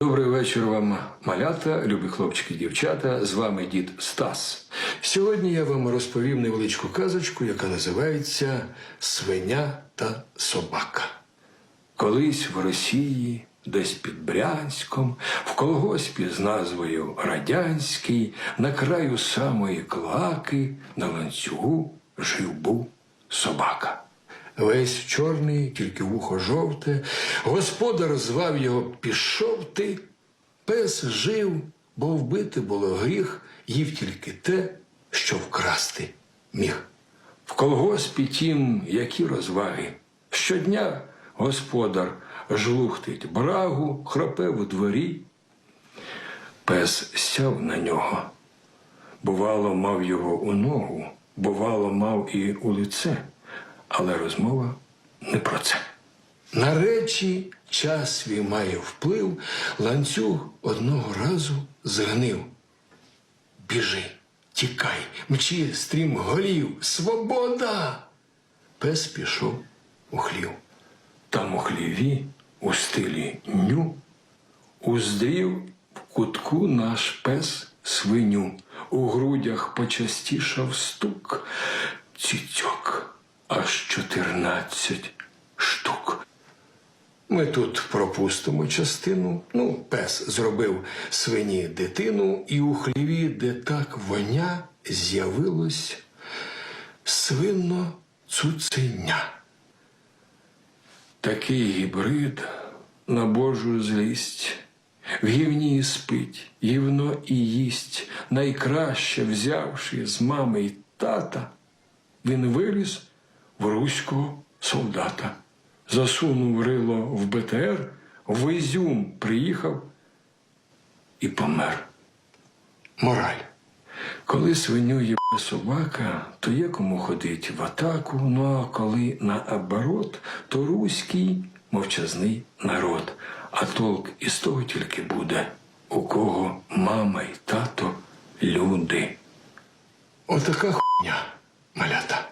Добрий вечір вам, малята, любі хлопчики дівчата. З вами дід Стас. Сьогодні я вам розповім невеличку казочку, яка називається Свиня та собака. Колись в Росії, десь під Брянськом, в колгоспі з назвою Радянський, на краю самої клаки, на ланцюгу жив був собака. Весь чорний, тільки вухо жовте. Господар звав його Пішов ти. Пес жив, бо вбити було гріх, їв тільки те, що вкрасти міг. В колгоспі тім, які розваги. Щодня господар жлухтить брагу, храпе у дворі. Пес сяв на нього. Бувало, мав його у ногу, бувало, мав і у лице, але розмова не про це. На речі час свій має вплив, ланцюг одного разу згнив. Біжи, тікай, мчи стрім голів, свобода. Пес пішов у хлів. Там у хліві, у стилі ню, уздрів в кутку наш пес свиню. У грудях почастішав стук, цітьок аж чотирнадцять штук. Ми тут пропустимо частину. Ну, пес зробив свині дитину, і у хліві, де так воня, з'явилось свинно цуценя. Такий гібрид на Божу злість. В гівні і спить, гівно і їсть, найкраще взявши з мами й тата, він виліз в руського солдата, засунув рило в БТР, в Ізюм приїхав і помер. Мораль. Коли свиню є собака, то є кому ходить в атаку. Ну а коли наоборот, то руський мовчазний народ. А толк із того тільки буде, у кого мама й тато люди. Отака хуйня, малята.